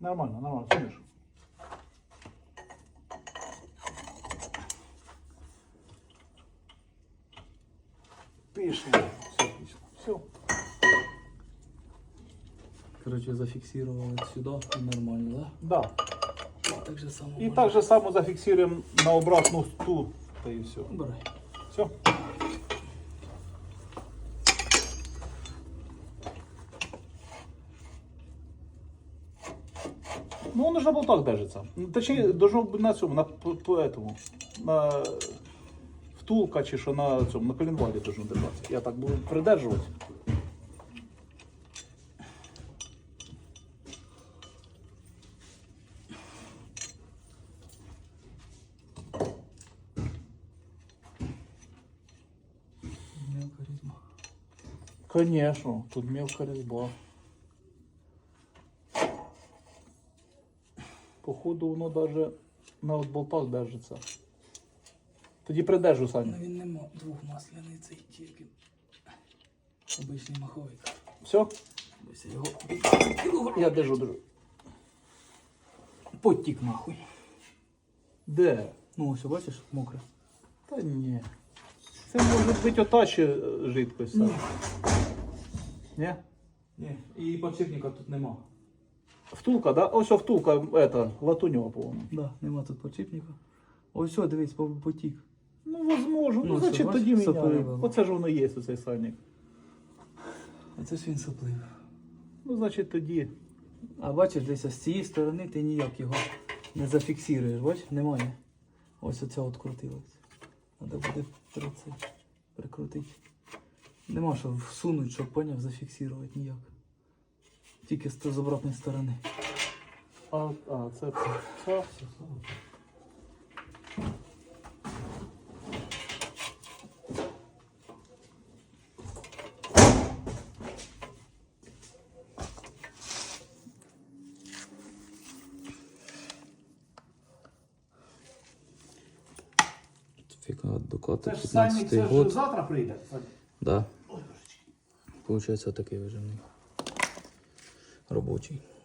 Нормально, нормально, сидиш. Пиши. Все отлично. Все. Короче, зафиксировали сюда нормально, Да. да? Так же само. И можно. так же само зафиксируем на обратную ту. Да и все. Убирай. Все. Ну, он уже на болтах держится. Точнее, должно быть на цьому, на по этому. На втулка чи що на цьому, на коленвалі должно держатися. Я так буду придержувати. Конечно, тут мелка резьба. Походу, воно даже на от болтах держиться. Тоді придержу Ну він нема двох масляний цей тільки. Обичний маховик. Все? Ось його Я держу, держу. потік нахуй. Де? Ну ось бачиш, мокре. Та ні. Це може бути ота ще е, жидкость. Ні? Ні. І подшипника тут нема. Втулка, да? Ось втулка, ета, латуньова, по-моєму. Да, нема тут подшипника. Ось все, дивись, потік. Ну, возможно. Ну, Ну, значить, тоді міняємо. сопливо. Оце ж воно є, оцей сальник. А це ж він соплив. Ну, значить, тоді. А бачиш, десь з цієї сторони ти ніяк його не зафіксуєш, бачиш, немає. Ось оця от крутилась. Треба буде при це прикрутити. Нема що всунути, щоб поняв, зафіксувати ніяк. Тільки з з обратної сторони. А, а це, це. Сертифікат докати Це ж сальник, це ж завтра прийде. Сань. Да. Получається такий вижимний. para o.